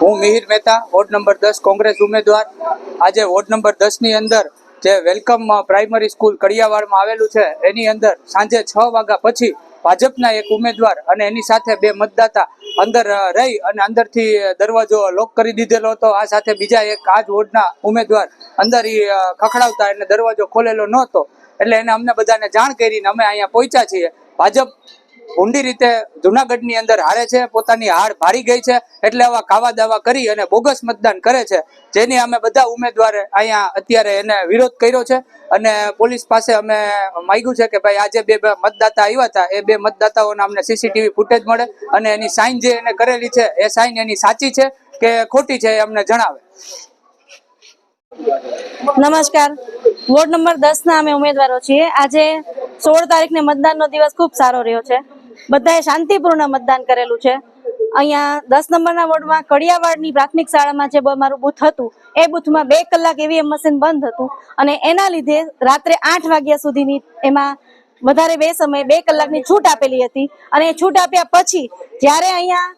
હું Mihir Mehta, ward number દસ, કોંગ્રેસ ઉમેદવાર. આજે વોર્ડ નંબર દસની અંદર જે વેલકમ પ્રાઇમરી સ્કૂલ કડિયાવાડમાં આવેલું છે, એની અંદર સાંજે છ વાગ્યા પછી ભાજપના એક ઉમેદવાર અને એની સાથે બે મતદાતા અંદર રહી અને અંદરથી દરવાજો લોક કરી દીધેલો હતો. આ સાથે બીજા એક આ જ વોર્ડના ઉમેદવાર અંદર ઈ ખખડાવતા એટલે દરવાજો ખોલેલો નહોતો. એટલે એને અમને બધાને જાણ કરીને અમે અહીંયા પહોંચ્યા છીએ. ભાજપ ઊંડી રીતે જુનાગઢની અંદર હારે છે, પોતાની હાર ભારી ગઈ છે, એટલે આવા કાવા દાવા કરી અને બોગસ મતદાન કરે છે. જેની અમે બધા ઉમેદવારે અહીંયા અત્યારે એને વિરોધ કર્યો છે અને પોલીસ પાસે અમે માગ્યું છે કે ભાઈ આજે બે મતદાતા આવ્યા હતા, એ બે મતદાતાઓના અમને સીસીટીવી ફૂટેજ મળે અને એની સાઈન જે એને કરેલી છે, એ સાઈન એની સાચી છે કે ખોટી છે એ અમને જણાવે. નમસ્કાર. વોર્ડ નંબર દસ ના અમે ઉમેદવારો છીએ. આજે સોળ તારીખને મતદાનનો દિવસ ખૂબ સારો રહ્યો છે. બધાએ શાંતિપૂર્ણ મતદાન કરેલું છે. અહીંયા દસ નંબરના વોર્ડમાં કડિયાવાડની પ્રાથમિક શાળામાં જે મારું બૂથ હતું, એ બૂથમાં બે કલાક ઈવીએમ મશીન બંધ હતું અને એના લીધે રાત્રે આઠ વાગ્યા સુધીની એમાં વધારે બે સમય બે કલાકની છૂટ આપેલી હતી અને એ છૂટ આપ્યા પછી જ્યારે અહીંયા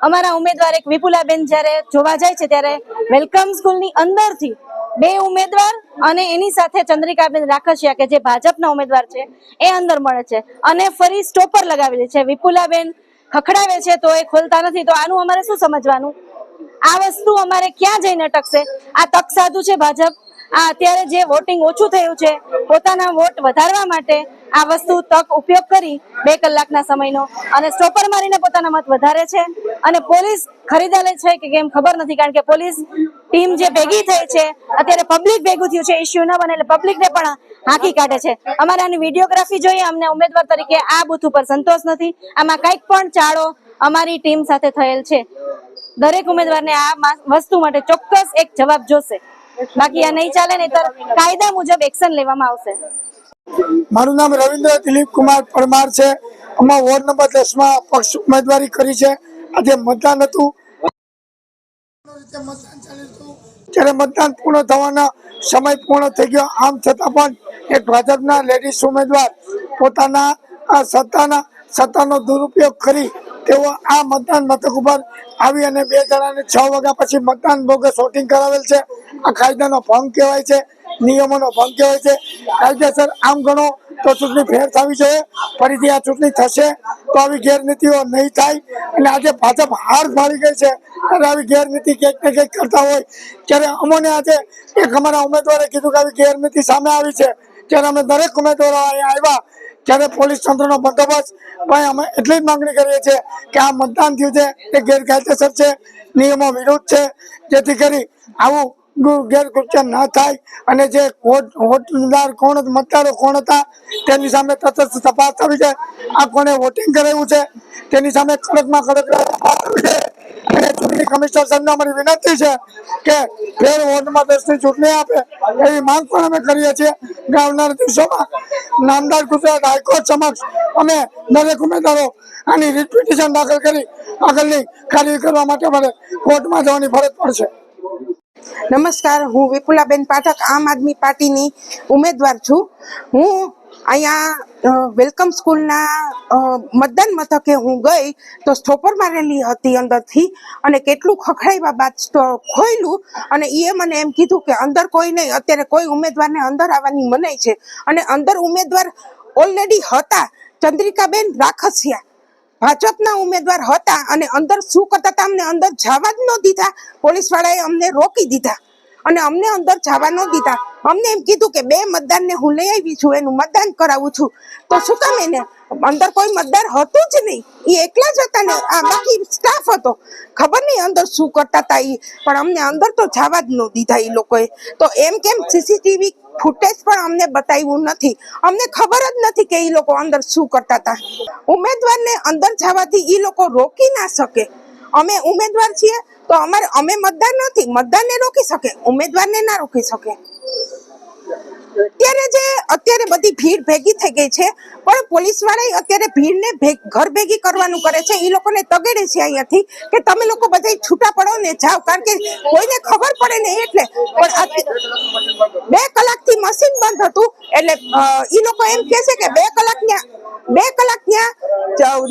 અમારા ઉમેદવાર એક વિપુલાબેન જ્યારે જોવા જાય છે ત્યારે વેલકમ સ્કૂલની અંદરથી બે ઉમેદવાર અને એની સાથે ચંદ્રિકાબેન રાખસિયા કે જે ભાજપના ઉમેદવાર છે, એ અંદર મળે છે. અને ફરી સ્ટોપર લગાવેલી છે. વિપુલાબેન ખખડાવે છે તો એ ખોલતા નથી. તો આનું અમારે શું સમજવાનું? આ વસ્તુ અમારે ક્યાં જઈને અટકશે આ તક સાધુ છે ભાજપ આ અત્યારે જે વોટિંગ ઓછું થયું છે, પોતાના વોટ વધારવા માટે આ વસ્તુ તક ઉપયોગ કરી બે કલાકના સમયનો અને સ્ટોપર મારીને પોતાના મત વધારે છે અને પોલીસ ખરીદા લે છે કે કેમ ખબર નથી, કારણ કે પોલીસ ટીમ જે ભેગી થઈ છે, અત્યારે પબ્લિક ભેગું થયું છે ઇસ્યુ ન બને પબ્લિકને પણ હાંકી કાઢે છે. અમારે આની વિડીયોગ્રાફી જોઈએ, અમને ઉમેદવાર તરીકે આ બુથ ઉપર સંતોષ નથી. આમાં કંઈક પણ ચાળો અમારી ટીમ સાથે થયેલ છે. દરેક ઉમેદવારને આ વસ્તુ માટે ચોક્કસ એક જવાબ જોશે. બાકી આ નહીં ચાલે નહીતર કાયદા મુજબ એક્શન લેવામાં આવશે. મારું નામ રવિન્દ્ર દિલીપ કુમાર પરમાર છે. અમે વોર્ડ નંબર દસમાં પક્ષ ઉમેદવારી કરી છે. આજે મતદાન હતું. જ્યારે મતદાન પૂર્ણ થવાના સમય પૂર્ણ થઈ ગયો. આમ છતાં પણ એક ભાજપના લેડીઝ ઉમેદવાર પોતાના, આ સત્તાના, સત્તાનો દુરુપયોગ કરી તેઓ આ મતદાન મથક ઉપર આવી અને બે જણાને છ વાગ્યા પછી મતદાન ભોગે શોટિંગ કરાવેલ છે. આ કાયદાનો ભંગ કહેવાય છે, નિયમોનો ભંગ કહેવાય છે. કાયદેસર આમ ગણો તો ચૂંટણી ફેર થવી જોઈએ. ફરીથી આ ચૂંટણી થશે તો આવી ગેરનીતિઓ નહીં થાય અને આજે ભાજપ હાર ફાળી ગઈ છે. ત્યારે આવી ગેરનીતિ ક્યાંક ને ક્યાંક કરતા હોય. ત્યારે અમોને આજે એક અમારા ઉમેદવારે કીધું કે આવી ગેરનીતિ સામે આવી છે. ત્યારે અમે દરેક ઉમેદવારો અહીંયા આવ્યા ત્યારે પોલીસ તંત્રનો બંદોબસ્ત. પણ અમે એટલી જ માંગણી કરીએ છીએ કે આ મતદાન થયું છે તે ગેરકાયદેસર છે, નિયમો વિરુદ્ધ છે. જેથી કરી આવું ગેરકૃત્ય ન થાય. અને જે હોટદાર કોણ મતદારો કોણ હતા, તેની સામે તટસ્થ તપાસ થવી છે. આ કોણે વોટિંગ કરાવ્યું છે, તેની સામે કડકમાં કડક તપાસ થવી છે. અને ચૂંટણી કમિશનર સાહેબને અમારી વિનંતી છે કે ફેર વોર્ડમાં દસની ચૂંટણી આપે. એવી માંગ પણ અમે કરીએ છીએ આવનાર દિવસોમાં. નામદાર ગુજરાત હાઈકોર્ટ સમક્ષ અમે દરેક ઉમેદવારો આની રીટ પિટિશન દાખલ કરી આગળની કાર્યવાહી કરવા માટે અમારે કોર્ટમાં જવાની ફરજ પડશે. નમસ્કાર, હું વિપુલાબેન પાઠક, આમ આદમી પાર્ટીની ઉમેદવાર છું. હું અહીંયા વેલકમ સ્કૂલના મતદાન મથકે હું ગઈ તો સ્ટોપર મારેલી હતી અંદરથી અને કેટલું ખખડાવ્યા બાદ ખોયલું અને એ મને એમ કીધું કે અંદર કોઈ નહીં, અત્યારે કોઈ ઉમેદવારને અંદર આવવાની મનાઈ છે. અને અંદર ઉમેદવાર ઓલરેડી હતા. ચંદ્રિકાબેન રાખસિયા. ભાજપના ઉમેદવાર હતા અને અંદર શું કરતા હતા? અમને અંદર જવા જ ન દીધા. પોલીસ વાળાએ અમને રોકી દીધા અને અમને અંદર જવા ન દીધા. અમને એમ કીધું કે બે મતદાનને હું લઈ આવી છું, એનું મતદાન કરાવું છું. તો શું કામ એને? અંદર કોઈ મતદાર હતું જ નહીં. એ એકલા જ હતા ને, આ બાકી સ્ટાફ હતો. ખબર નહીં અંદર શું કરતા હતા એ પણ અમને અંદર તો જવા જ ન દીધા એ લોકોએ. તો એમ કેમ સીસીટીવી ફૂટેજ પણ અમને બતાવ્યું નથી? અમને ખબર જ નથી કે એ લોકો અંદર શું કરતા હતા ઉમેદવારને અંદર જવાથી એ લોકો રોકી ના શકે. અમે ઉમેદવાર છીએ, તો અમારે, અમે મતદાર નથી. મતદારને રોકી શકે. ઉમેદવારને ના રોકી શકે. અત્યારે જે, અત્યારે બધી ભીડ ભેગી થઈ ગઈ છે, પણ પોલીસવાળા અત્યારે ભીડને ઘર ભેગી કરવાનું કરે છે. એ લોકોને તગેડે છે અહીંયાથી કે તમે લોકો બધા છૂટા પડો ને જાઓ, કારણ કે કોઈને ખબર પડે ને એટલે. પણ બે કલાકથી મશીન બંધ હતું. એટલે એ લોકો એમ કહે છે કે બે કલાક ત્યાં બે કલાક ત્યાં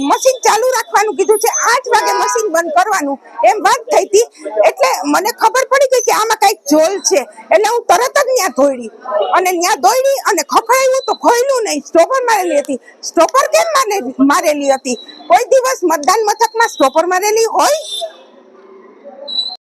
મશીન ચાલુ રાખવાનું કીધું છે. આઠ વાગે મશીન બંધ કરવાનું. એમ વાત થઈ હતી. એટલે મને ખબર પડી ગઈ કે આમાં કંઈક જોલ છે. એટલે હું તરત જ ત્યાં ધોઈડી અને ત્યાં દોડી અને ખખડાયું તો ખોયલું નહીં. સ્ટોપર મારેલી હતી. સ્ટોપર કેમ મારે, મારેલી હતી? કોઈ દિવસ મતદાન મથકમાં સ્ટોપર મારેલી હોય?